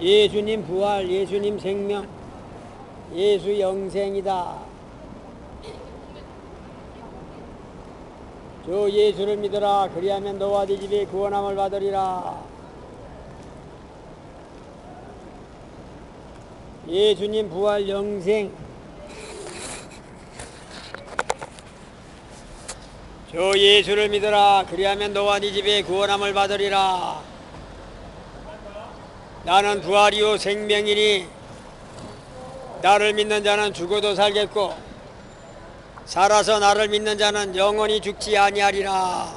예수님 부활, 예수님 생명, 예수 영생이다. 주 예수를 믿어라. 그리하면 너와 네 집이 구원함을 받으리라. 예수님 부활 영생. 주 예수를 믿어라. 그리하면 너와 네 집이 구원함을 받으리라. 나는 부활이요 생명이니 나를 믿는 자는 죽어도 살겠고 살아서 나를 믿는 자는 영원히 죽지 아니하리라.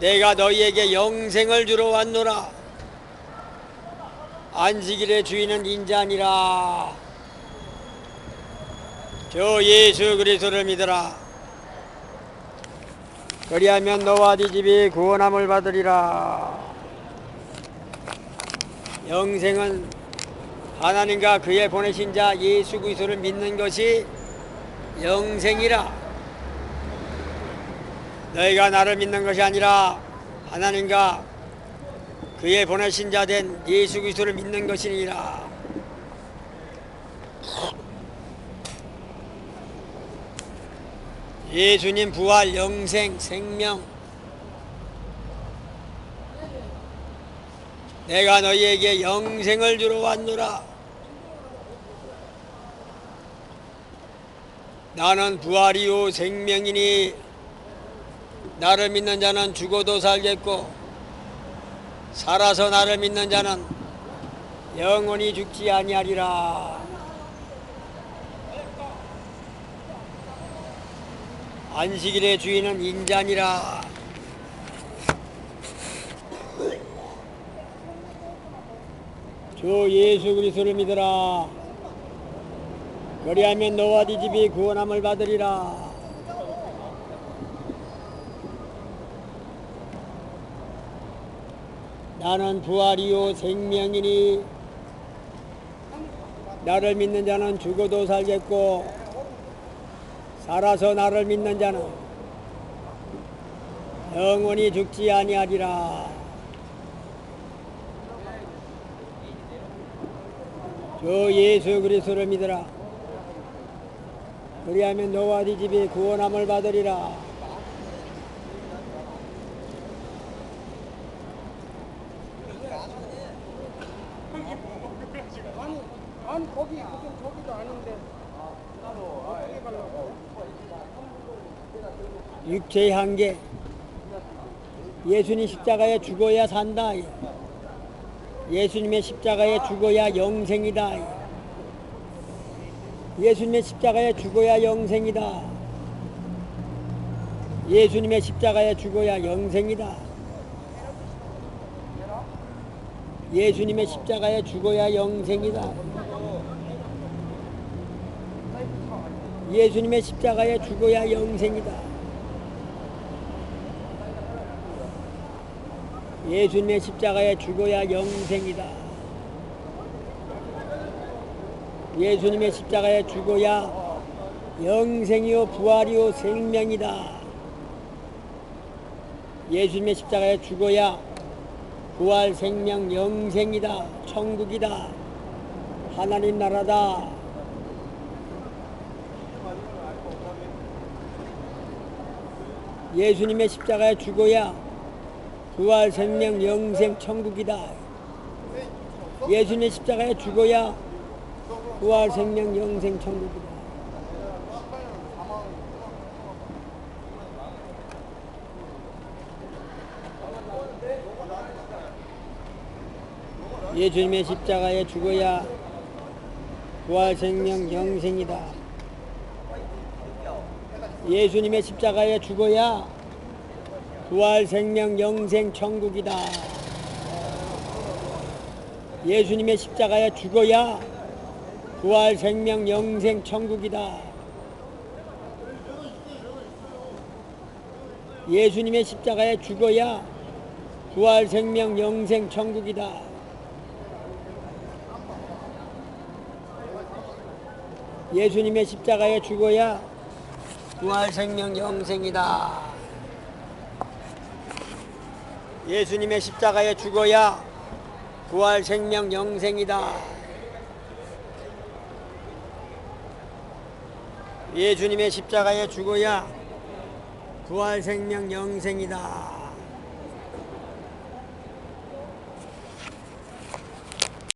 내가 너희에게 영생을 주러 왔노라. 안식일의 주인은 인자니라. 저 예수 그리스도를 믿어라. 그리하면 너와 네 집이 구원함을 받으리라. 영생은 하나님과 그의 보내신 자 예수 그리스도를 믿는 것이 영생이라. 너희가 나를 믿는 것이 아니라 하나님과 그의 보내신 자 된 예수 그리스도를 믿는 것이니라. 예수님 부활 영생 생명 내가 너희에게 영생을 주러 왔노라. 나는 부활이요 생명이니 나를 믿는 자는 죽어도 살겠고 살아서 나를 믿는 자는 영원히 죽지 아니하리라. 안식일의 주인은 인자니라. 주 예수 그리스도를 믿어라. 그리하면 너와 네 집이 구원함을 받으리라. 나는 부활이요 생명이니 나를 믿는 자는 죽어도 살겠고 살아서 나를 믿는 자는 영원히 죽지 아니하리라. 주 예수 그리스도를 믿으라. 그리하면 너와 네 집이 구원함을 받으리라. 육체의 한계. 예수님 십자가에 죽어야 산다. 예수님의 십자가에 죽어야 영생이다. 예수님의 십자가에 죽어야 영생이다. 예수님의 십자가에 죽어야 영생이다. 예수님의 십자가에 죽어야 영생이다. 예수님의 십자가에 죽어야 영생이다. 예수님의 십자가에 죽어야 영생이다. 예수님의 십자가에 죽어야 영생이요 부활이요 생명이다. 예수님의 십자가에 죽어야 부활 생명 영생이다. 천국이다. 하나님 나라다. 예수님의 십자가에 죽어야 부활 생명 영생 천국이다. 예수님의 십자가에 죽어야 부활 생명 영생 천국이다. 예수님의 십자가에 죽어야 부활 생명 영생이다. 예수님의 십자가에 죽어야 부활 생명 영생 천국이다. 예수님의 십자가에 죽어야 부활 생명 영생 천국이다. 예수님의 십자가에 죽어야 부활 생명 영생 천국이다. 예수님의 십자가에 죽어야 부활 생명 영생이다. 예수님의 십자가에 죽어야 부활 생명 영생이다. 예수님의 십자가에 죽어야 부활 생명 영생이다.